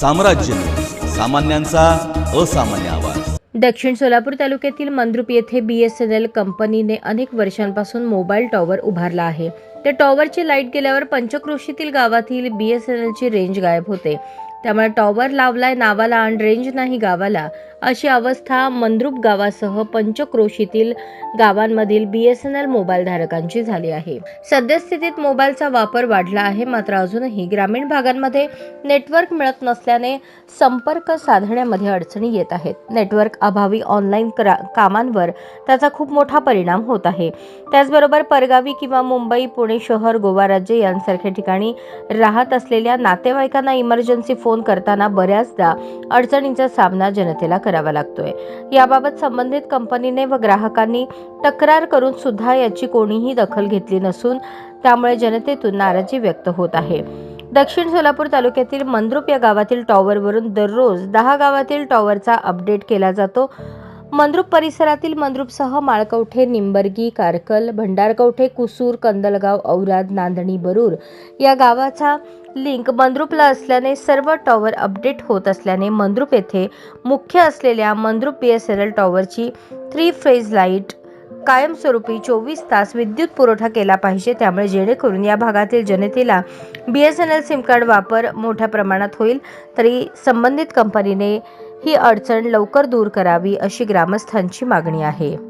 साम्राज्य. सामान्यांचा असामान्य आवाज. दक्षिण सोलापूर तालुक्यातील मंद्रुप येथे बी एस एन एल कंपनीने अनेक वर्षांपासून मोबाईल टॉवर उभारला आहे. त्या टॉवरची लाइट गेल्यावर पंचक्रोशीतील गावातील बी एस एन एलची रेंज गायब होते. त्यामुळे टॉवर लावलाय नावाला आणि रेंज नाही गावाला. अशी अवस्था मंद्रुप गावासह पंचक्रोशीतील गावांमधील B S N L mobile धारकांची झाली आहे. सद्यस्थितीत मोबाईलचा वापर वाढला आहे मात्र अजूनही ग्रामीण भागांमध्ये नेटवर्क मिळत नसल्याने संपर्क साधण्यामध्ये अडचणी येत आहेत. नेटवर्क अभावी ऑनलाईन कामांवर त्याचा खूप मोठा परिणाम होत आहे. त्याचबरोबर परगावी किंवा मुंबई पुणे शहर गोवा राज्य यांसारख्या ठिकाणी राहत असलेल्या नातेवाईकांना इमर्जन्सी फोन करताना बऱ्याचदा अडचणींचा सामना जनतेला करावा लागतोय. याबाबत संबंधित कंपनीने व ग्राहकांनी तक्रार करून सुद्धा याची कोणीही दखल घेतली नसून त्यामुळे जनतेतून नाराजी व्यक्त होत आहे. दक्षिण सोलापूर तालुक्यातील मंद्रुप या गावातील टॉवरवरून दररोज दहा गावातील टॉवरचा अपडेट केला जातो. मंद्रुप परिसरातील मंद्रुपसह माळकवठे निंबर्गी कारकल भंडारकवठे कुसूर कंदलगाव औराद नांदणी बरूर या गावाचा लिंक मंद्रुपला असल्याने सर्व टॉवर अपडेट होत असल्याने मंद्रुप येथे मुख्य असलेल्या Mandrup B S N L टॉवरची three phase light कायमस्वरूपी चोवीस तास विद्युत पुरवठा केला पाहिजे. त्यामुळे जेणेकरून या भागातील जनतेला B S N L SIM card वापर मोठ्या प्रमाणात होईल. तरी संबंधित कंपनीने ही अडचण लवकर दूर करावी अशी ग्रामस्थांची मागणी आहे.